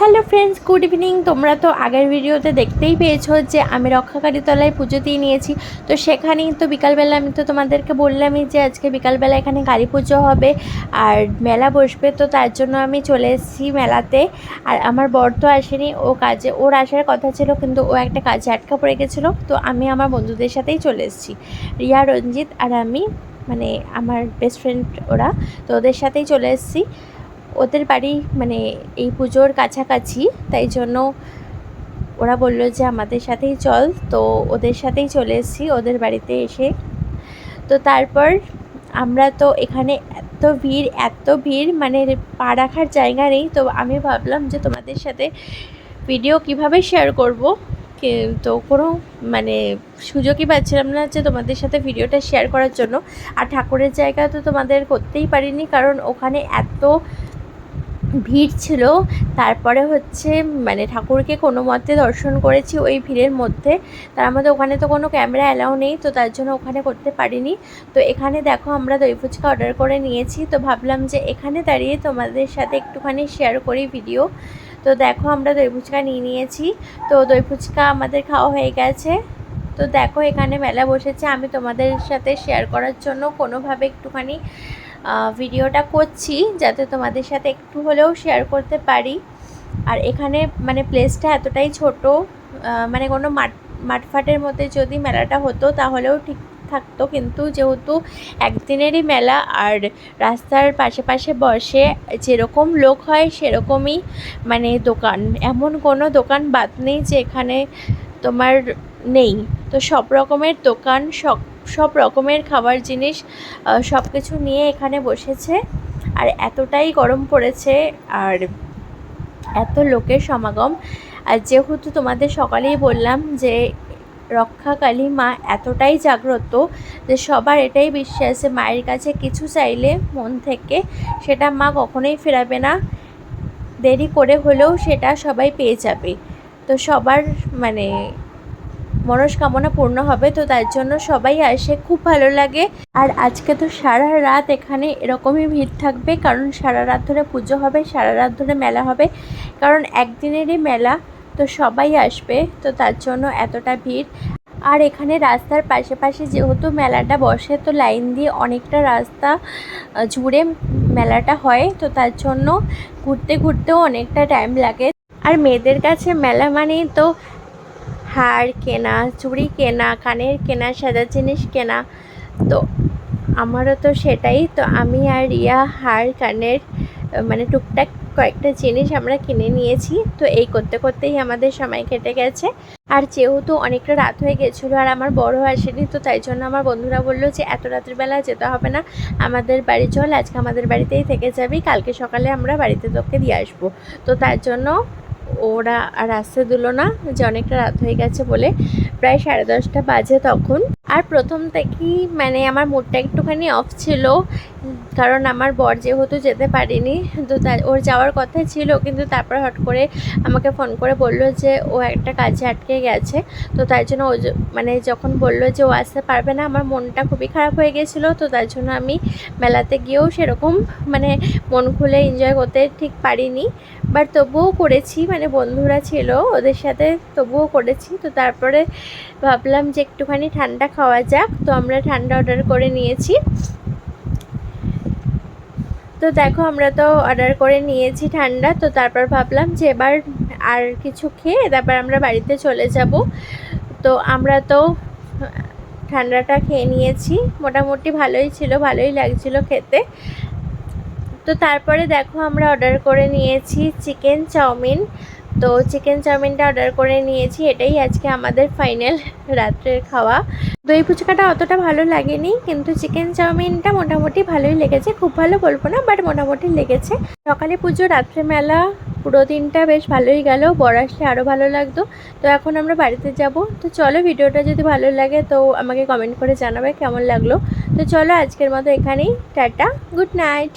Hello friends good evening তোমরা তো আগের ভিডিওতে দেখতেই পেয়েছ যে আমি রক্ষাকারী তলায় পুজো দিয়ে নিয়েছি। তো সেখানেই তো বিকালবেলা আমি তো তোমাদেরকে বললামই যে আজকে বিকালবেলা এখানে কালী পুজো হবে আর মেলা বসবে। তো তার জন্য আমি চলে এসেছি মেলাতে। আর আমার বর তো আসেনি, ও কাজে, ওর আসার কথা ছিল কিন্তু ও একটা কাজে আটকা পড়ে গেছিল। তো আমি আমার বন্ধুদের সাথেই চলে এসেছি। রিয়া, রঞ্জিত আর আমি মানে আমার বেস্ট ফ্রেন্ড ওরা, তো ওদের সাথেই চলে এসেছি। ওদের বাড়ি মানে এই পুজোর কাছাকাছি, তাই জন্য ওরা বলল যে আমাদের সাথেই চল। তো ওদের সাথেই চলে এসেছি, ওদের বাড়িতে এসে। তো তারপর আমরা তো এখানে এত ভিড় এত ভিড় মানে পা রাখার জায়গা নেই। তো আমি ভাবলাম যে তোমাদের সাথে ভিডিও কীভাবে শেয়ার করব? তো কোনো মানে সুযোগই পাচ্ছিলাম না যে তোমাদের সাথে ভিডিওটা শেয়ার করার জন্য। আর ঠাকুরের জায়গা তো তোমাদের করতেই পারিনি, কারণ ওখানে এত ভিড় ছিল। তারপরে হচ্ছে মানে ঠাকুরকে কোনো মতে দর্শন করেছি ওই ভিড়ের মধ্যে। তার মধ্যে ওখানে তো কোনো ক্যামেরা অ্যালাউ নেই, তো তার জন্য ওখানে করতে পারিনি। তো এখানে দেখো আমরা দই ফুচকা অর্ডার করে নিয়েছি। তো ভাবলাম যে এখানে দাঁড়িয়ে তোমাদের সাথে একটুখানি শেয়ার করি ভিডিও তো দেখো আমরা দই ফুচকা নিয়ে নিয়েছি। তো দই ফুচকা আমাদের খাওয়া হয়ে গেছে। তো দেখো এখানে মেলা বসেছে। আমি তোমাদের সাথে শেয়ার করার জন্য কোনোভাবে একটুখানি ভিডিওটা করছি যাতে তোমাদের সাথে একটু হলেও শেয়ার করতে পারি। আর এখানে মানে প্লেসটা এতটাই ছোট মানে কোনো মাঠ, মাঠফাটের মধ্যে যদি মেলাটা হতো তাহলেও ঠিক থাকতো। কিন্তু যেহেতু একদিনেরই মেলা আর রাস্তার পাশে পাশে বসে যেরকম লোক হয় সেরকমই মানে দোকান। এমন কোনো দোকান বাদ নেই যে এখানে তোমার নেই। তো সব রকমের দোকান, সব সব রকমের খাবার জিনিস সব কিছু নিয়ে এখানে বসেছে। আর এতটাই গরম পড়েছে আর এত লোকের সমাগম। আর যেহেতু তোমাদের সকালেই বললাম যে রক্ষাকালী মা এতটাই জাগ্রত যে সবার এটাই বিশ্বাস যে মায়ের কাছে কিছু চাইলে মন থেকে সেটা মা কখনোই ফেরাবে না। দেরি করে হলেও সেটা সবাই পেয়ে যাবে। তো সবার মানে মনস্কামনা পূর্ণ হবে, তো তার জন্য সবাই আসে, খুব ভালো লাগে। আর আজকে তো সারা রাত এখানে এরকমই ভিড় থাকবে, কারণ সারা রাত ধরে পুজো হবে, সারা রাত ধরে মেলা হবে। কারণ একদিনেরই মেলা, তো সবাই আসবে, তো তার জন্য এতটা ভিড়। আর এখানে রাস্তার পাশে পাশে যেহেতু মেলাটা বসে, তো লাইন দিয়ে অনেকটা রাস্তা জুড়ে মেলাটা হয়, তো তার জন্য ঘুরতে ঘুরতেও অনেকটা টাইম লাগে। আর মেয়েদের কাছে মেলা মানেই তো হার কেনা, চুড়ি কেনা, কানের কেনা সাদা জিনিস কেনা, তো আমারও তো সেটাই। তো আমি আর রিয়া হার কানের মানে টুকটাক কয়েকটা জিনিস আমরা কিনে নিয়েছি। তো এই করতে করতেই আমাদের সময় কেটে গেছে। আর যেহেতু অনেকটা রাত হয়ে গেছিল আর আমার বড় আসেনি, তো তাই জন্য আমার বন্ধুরা বলল যে, এত রাত্রিবেলা যেতে হবে না। আমাদের বাড়ি চল, আজকে আমাদের বাড়িতেই থেকে যাবি। কালকে সকালে আমরা বাড়িতে তোকে দিয়ে আসব। তো তার জন্য ওরা আর আসতে দিল না, যে অনেকটা রাত হয়ে গেছে বলে প্রায় সাড়ে দশটা বাজে তখন। আর প্রথম থেকেই মানে আমার মুডটা একটুখানি অফ ছিল। কারণ আমার বর যেহেতু যেতে পারিনি, তো ওর যাওয়ার কথা ছিল, কিন্তু তারপর হট করে আমাকে ফোন করে বলল যে ও একটা কাজে আটকে গেছে, তো তার জন্য ও মানে যখন বলল যে ও আসতে পারবে না, আমার মনটা খুবই খারাপ হয়ে গেছিল, তো তার জন্য আমি মেলাতে গিয়েও সেরকম মানে মন খুলে এনজয় করতে ঠিক পারিনি বাট তবুও করেছি মানে বন্ধুরা ছিল ওদের সাথে তবুও করেছি, তো তারপরে ভাবলাম যে একটুখানি ঠান্ডা খাওয়া যাক, তো আমরা ঠান্ডা অর্ডার করে নিয়েছি তো দেখো, আমরা তো অর্ডার করে নিয়েছি ঠান্ডা, তো তারপর ভাবলাম যে এবার আর কিছু খেয়ে তারপর আমরা বাড়িতে চলে যাব। তো আমরা তো, ঠান্ডাটা খেয়ে নিয়েছি। মোটামুটি ভালোই ছিল, ভালোই লাগছিল খেতে। তো তারপরে দেখো, আমরা অর্ডার করে নিয়েছি চিকেন চাউমিন। তো চিকেন চাউমিনটা অর্ডার করে নিয়েছি, এটাই আজকে আমাদের ফাইনাল রাত্রের খাওয়া। দই ফুচকাটা অতটা ভালো লাগেনি, কিন্তু চিকেন চাউমিনটা মোটামুটি ভালোই লেগেছে। খুব ভালো বলব না বাট মোটামুটি লেগেছে। সকালে পুজো, রাত্রে মেলা, পুরো দিনটা বেশ ভালোই গেল বড় আসলে আরও ভালো লাগতো। তো এখন আমরা বাড়িতে যাব। তো চলো ভিডিওটা যদি ভালো লাগে তো আমাকে কমেন্ট করে জানাবে কেমন লাগল। তো চলো আজকের মতো এখানেই, টাটা গুড নাইট